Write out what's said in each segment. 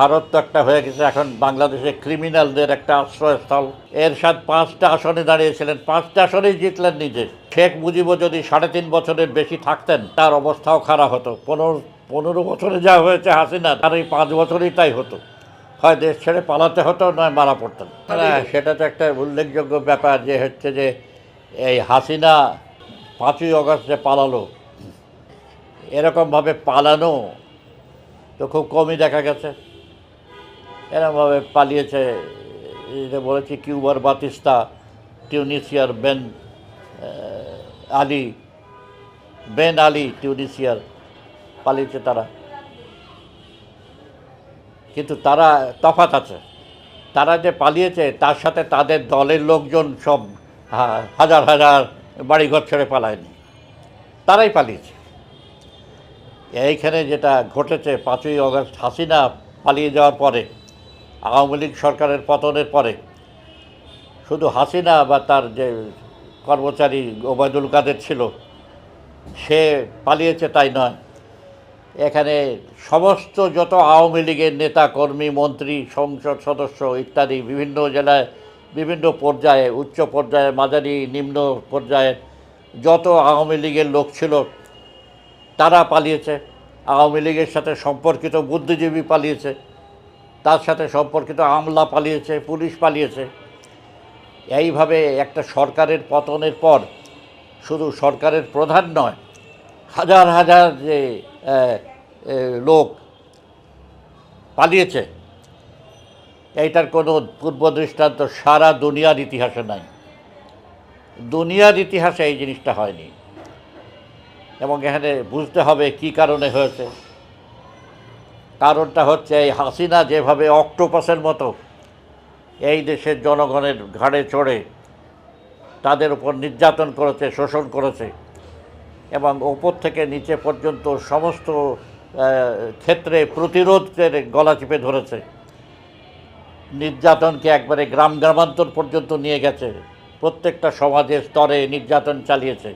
ভারত তো একটা হয়ে গেছে, এখন বাংলাদেশে ক্রিমিনালদের একটা আশ্রয়স্থল। এরশাদ পাঁচটা আসনে দাঁড়িয়েছিলেন, পাঁচটা আসনেই জিতলেন নিজে। শেখ মুজিবও যদি সাড়ে তিন বছরের বেশি থাকতেন, তার অবস্থাও খারাপ হতো। পনেরো পনেরো বছরে যা হয়েছে হাসিনা, তার এই পাঁচ বছরই তাই হতো। হয় দেশ ছেড়ে পালাতে হতো, নয় মারা পড়তেন। হ্যাঁ সেটা তো একটা উল্লেখযোগ্য ব্যাপার যে হচ্ছে যে, এই হাসিনা পাঁচই অগস্ট পালালো, এরকমভাবে পালানো তো খুব কমই দেখা গেছে। এরমভাবে পালিয়েছে, এই যে বলেছি কিউবার, বাতিস্তা টিউনিসিয়ার বেন আলী বেন আলী টিউনিসিয়ার পালিয়েছে তারা। কিন্তু তারা তফাত আছে। তারা যে পালিয়েছে, তার সাথে তাদের দলের লোকজন সব হাজার হাজার বাড়িঘর ছেড়ে পালায়নি। তারাই পালিয়েছে। এইখানে যেটা ঘটেছে, পাঁচই অগস্ট হাসিনা পালিয়ে যাওয়ার পরে আওয়ামী লীগ সরকারের পতনের পরে শুধু হাসিনা বা তার যে কর্মচারী ওবায়দুল কাদের ছিল, সে পালিয়েছে তাই নয়। এখানে সমস্ত যত আওয়ামী লীগের নেতা কর্মী মন্ত্রী, সংসদ সদস্য ইত্যাদি বিভিন্ন জেলায়, বিভিন্ন পর্যায়ে, উচ্চ পর্যায়ে, মাঝারি, নিম্ন পর্যায়ে যত আওয়ামী লীগের লোক ছিল, তারা পালিয়েছে। আওয়ামী লীগের সাথে সম্পর্কিত বুদ্ধিজীবী পালিয়েছে। তার সাথে সম্পর্কিত আমলা পালিয়েছে, পুলিশ পালিয়েছে। এইভাবে একটা সরকারের পতনের পর শুধু সরকারের প্রধান নয়, হাজার হাজার যে লোক পালিয়েছে। এইটার কোনো পূর্ব দৃষ্টান্ত সারা দুনিয়ার ইতিহাসে নাই। দুনিয়ার ইতিহাসে এই জিনিসটা হয়নি। এবং এখানে বুঝতে হবে কি কারণে হয়েছে। কারণটা হচ্ছে এই হাসিনা যেভাবে অক্টোপাসের মতো এই দেশের জনগণের ঘাড়ে চড়ে তাদের উপর নির্যাতন করেছে, শোষণ করেছে এবং ওপর থেকে নিচে পর্যন্ত সমস্ত ক্ষেত্রে প্রতিরোধের গলা চেপে ধরেছে। নির্যাতনকে একবারে গ্রাম গ্রামান্তর পর্যন্ত নিয়ে গেছে। প্রত্যেকটা সমাজের স্তরে নির্যাতন চালিয়েছে।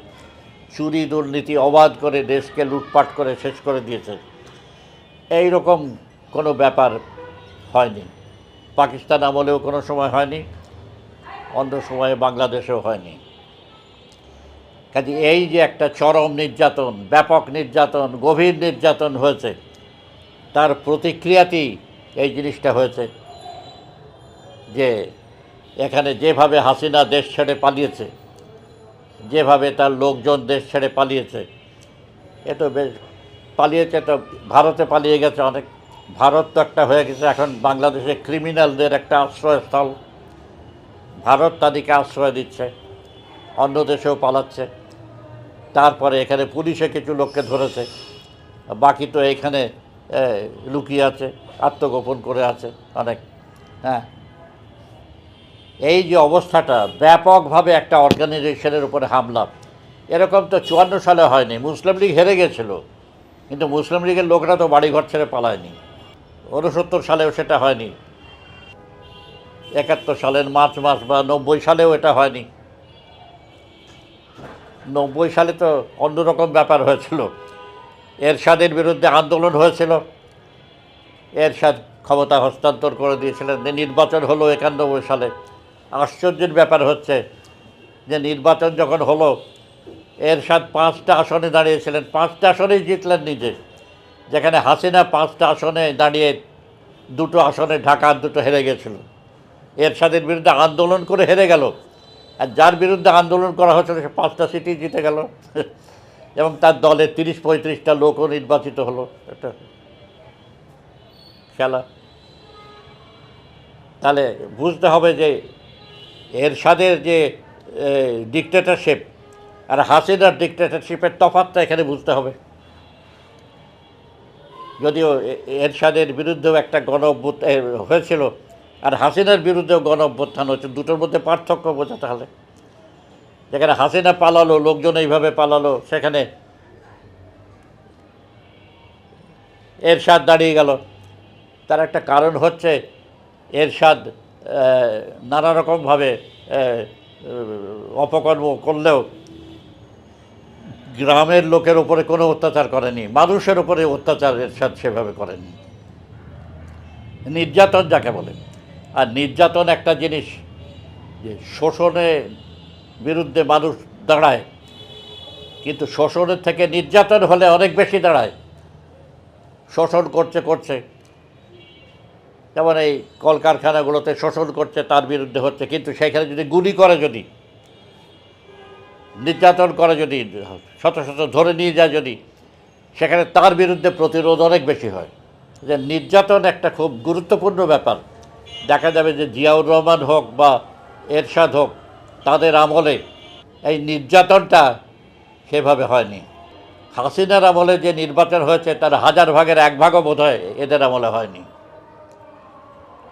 চুরি দুর্নীতি অবাধ করে দেশকে লুটপাট করে শেষ করে দিয়েছে। এই রকম কোনো ব্যাপার হয়নি। পাকিস্তান আমলেও কোনো সময় হয়নি, অন্য সময়ে বাংলাদেশেও হয়নি। কাজে এই যে একটা চরম নির্যাতন, ব্যাপক নির্যাতন, গভীর নির্যাতন হয়েছে, তার প্রতিক্রিয়াতেই এই জিনিসটা হয়েছে যে এখানে যেভাবে হাসিনা দেশ ছেড়ে পালিয়েছে, যেভাবে তার লোকজন দেশ ছেড়ে পালিয়েছে, এ তো বেশ পালিয়েছে তো ভারতে পালিয়ে গেছে অনেক। ভারত তো একটা হয়ে গেছে, এখন বাংলাদেশে ক্রিমিনালদের একটা আশ্রয়স্থল। ভারত তাদেরকে আশ্রয় দিচ্ছে, অন্য দেশেও পালাচ্ছে। তারপরে এখানে পুলিশে কিছু লোককে ধরেছে, বাকি তো এখানে লুকিয়ে আছে, আত্মগোপন করে আছে অনেক হ্যাঁ। এই যে অবস্থাটা ব্যাপকভাবে একটা অর্গানাইজেশনের উপরে হামলা। এরকম তো চুয়ান্ন সালে হয়নি, মুসলিম লীগ হেরে গেছিল। কিন্তু মুসলিম লীগের লোকরা তো বাড়িঘর ছেড়ে পালায়নি। ঊনসত্তর সালেও সেটা হয়নি। একাত্তর সালের মার্চ মাস বা নব্বই সালেও এটা হয়নি। নব্বই সালে তো অন্যরকম ব্যাপার হয়েছিল। এরশাদের বিরুদ্ধে আন্দোলন হয়েছিল। এরশাদ ক্ষমতা হস্তান্তর করে দিয়েছিলেন যে নির্বাচন হলো একানব্বই সালে। আশ্চর্যের ব্যাপার হচ্ছে যে নির্বাচন যখন হলো এরশাদ পাঁচটা আসনে দাঁড়িয়েছিলেন। পাঁচটা আসনেই জিতলেন নিজে। যেখানে হাসিনা পাঁচটা আসনে দাঁড়িয়ে দুটো আসনে ঢাকা দুটো হেরে গেছিল। এরশাদের বিরুদ্ধে আন্দোলন করে হেরে গেল। আর যার বিরুদ্ধে আন্দোলন করা হয়েছিল, সে পাঁচটা সিটি জিতে গেল। এবং তার দলে তিরিশ পঁয়ত্রিশটা লোকও নির্বাচিত হলো। একটা খেলা। তাহলে বুঝতে হবে যে এরশাদের যে ডিকটেটরশিপ আর হাসিনার ডিকটেটরশিপের তফাৎটা এখানে বুঝতে হবে। যদিও এরশাদের বিরুদ্ধেও একটা গণ হয়েছিল, আর হাসিনার বিরুদ্ধেও গণ অভ্যুত্থান হচ্ছে দুটোর মধ্যে পার্থক্য বোঝাতে হবে যেখানে হাসিনা পালালো, লোকজন এইভাবে পালালো, সেখানে এরশাদ দাঁড়িয়ে গেল। তার একটা কারণ হচ্ছে, এরশাদ নানা রকমভাবে অপকর্ম করলেও গ্রামের লোকের উপরে কোনো অত্যাচার করেনি, মানুষের উপরে অত্যাচার এরশাদ সেভাবে করেনি। নির্যাতন যাকে বলে। আর নির্যাতন একটা জিনিস যে শোষণের বিরুদ্ধে মানুষ দাঁড়ায়, কিন্তু শোষণের থেকে নির্যাতন হলে অনেক বেশি দাঁড়ায়। শোষণ করছে করছে। যেমন এই কলকারখানাগুলোতে শোষণ করছে, তার বিরুদ্ধে হচ্ছে, কিন্তু সেখানে যদি গুলি করে যদি নির্যাতন করে যদি, শত শত ধরে নিয়ে যায় যদি, সেখানে তার বিরুদ্ধে প্রতিরোধ অনেক বেশি হয়। যে নির্যাতন একটা খুব গুরুত্বপূর্ণ ব্যাপার। দেখা যাবে যে জিয়াউর রহমান হোক বা এরশাদ হোক, তাদের আমলে এই নির্যাতনটা সেভাবে হয়নি। হাসিনার আমলে যে নির্বাচন হয়েছে, তার হাজার ভাগের এক ভাগও বোধ হয় এদের আমলে হয়নি।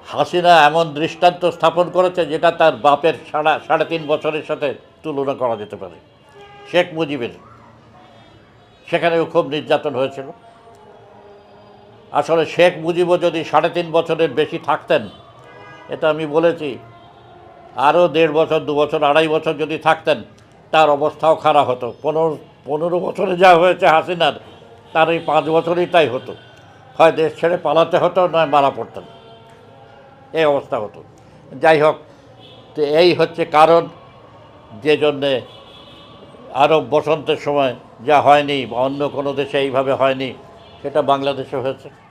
হাসিনা এমন দৃষ্টান্ত স্থাপন করেছে যেটা তার বাপের সাড়া, সাড়ে তিন বছরের সাথে তুলনা করা যেতে পারে। শেখ মুজিবের। সেখানেও খুব নির্যাতন হয়েছিল। আসলে শেখ মুজিবও যদি সাড়ে তিন বছরের বেশি থাকতেন, এটা আমি বলেছি, আরও দেড় বছর, দু বছর, আড়াই বছর যদি থাকতেন, তার অবস্থাও খারাপ হতো। পনেরো পনেরো বছরে যা হয়েছে হাসিনার, তার এই পাঁচ বছরই তাই হতো। হয় দেশ ছেড়ে পালাতে হতো, নয় মারা পড়তেন। এই অবস্থা হতো। যাই হোক, তো এই হচ্ছে কারণ। যে জন্যে আরব বসন্তের সময় যা হয়নি বা অন্য কোনো দেশে এইভাবে হয়নি, সেটা বাংলাদেশে হয়েছে।